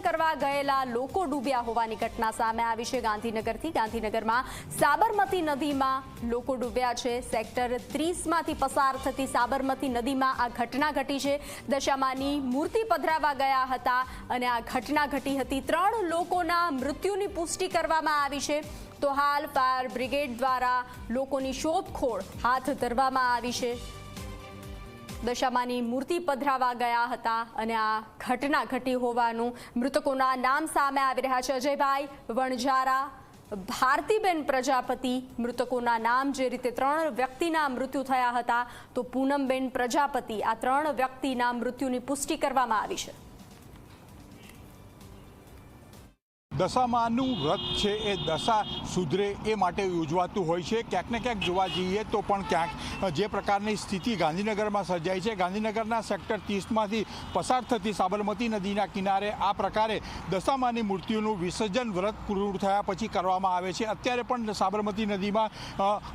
કરવા ગયેલા લોકો ડૂબ્યા હોવાની ઘટના સામે આવી છે ગાંધીનગરથી. ગાંધીનગરમાં સાબરમતી નદીમાં લોકો ડૂબ્યા છે. સેક્ટર ત્રીસમાંથી પસાર થતી સાબરમતી નદીમાં આ ઘટના ઘટી છે. દશામાની મૂર્તિ પધરાવા ગયા હતા અને આ ઘટના ઘટી હતી. ત્રણ લોકોના મૃત્યુની પુષ્ટિ કરવામાં આવી છે. તો હાલ ફાયર બ્રિગેડ દ્વારા લોકોની શોધખોળ હાથ ધરવામાં આવી છે. દશામાની મૂર્તિ પધરાવા ગયા હતા અને આ ઘટના ઘટી હોવાનું મૃતકોના નામ સામે આવી રહ્યા છે. અજયભાઈ વણઝારા, ભારતીબેન પ્રજાપતિ મૃતકોના નામ જે રીતે ત્રણ વ્યક્તિના મૃત્યુ થયા હતા, તો પૂનમબેન પ્રજાપતિ આ ત્રણ વ્યક્તિના મૃત્યુની પુષ્ટિ કરવામાં આવી છે. દશામાનું વ્રત છે એ દશા સુધરે એ માટે યોજવાતું હોય છે. ક્યાંક ને ક્યાંક જોવા જઈએ તો પણ ક્યાંક જે પ્રકારની સ્થિતિ ગાંધીનગરમાં સર્જાઈ છે. ગાંધીનગરના સેક્ટર ત્રીસમાંથી પસાર થતી સાબરમતી નદીના કિનારે આ પ્રકારે દશામાની મૂર્તિઓનું વિસર્જન વ્રત પૂરું થયા પછી કરવામાં આવે છે. અત્યારે પણ સાબરમતી નદીમાં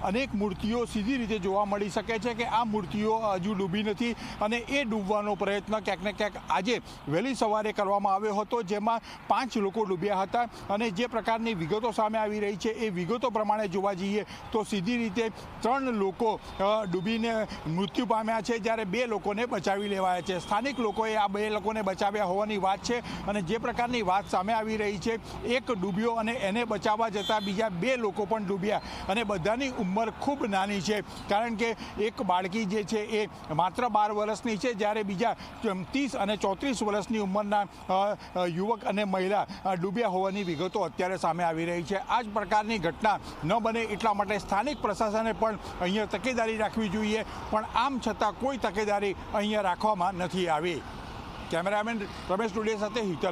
અનેક મૂર્તિઓ સીધી રીતે જોવા મળી શકે છે કે આ મૂર્તિઓ હજુ ડૂબી નથી અને એ ડૂબવાનો પ્રયત્ન ક્યાંક ને ક્યાંક આજે વહેલી સવારે કરવામાં આવ્યો હતો, જેમાં પાંચ લોકો ડૂબ્યા હતા. અને જે પ્રકારની વિગતો સામે આવી રહી છે એ વિગતો પ્રમાણે જોવા જઈએ તો સીધી રીતે ત્રણ લોકો ડૂબીને મૃત્યુ પામ્યા છે. જ્યારે બે લોકોને બચાવી લેવાયા છે. સ્થાનિક લોકોએ આ બે લોકોને બચાવ્યા હોવાની વાત છે અને જે પ્રકારની વાત સામે આવી રહી છે, એક ડૂબ્યો અને એને બચાવવા જતાં બીજા બે લોકો પણ ડૂબ્યા અને બધાની ઉંમર ખૂબ નાની છે. કારણ કે એક બાળકી જે છે એ માત્ર બાર વર્ષની છે. જ્યારે બીજા ત્રીસ અને ચોત્રીસ વર્ષની ઉંમરના યુવક અને મહિલા ડૂબ્યા હોવાની વિગતો અત્યારે સામે આવી રહી છે. આ જ પ્રકારની ઘટના ન બને એટલા માટે સ્થાનિક પ્રશાસને પણ અહીંયા તકેદારી રાખવી જોઈએ. પણ આમ છતાં કોઈ તકેદારી અહીંયા રાખવામાં નથી આવી. કેમેરામેન રમેશ ટુડે સાથે હિતલ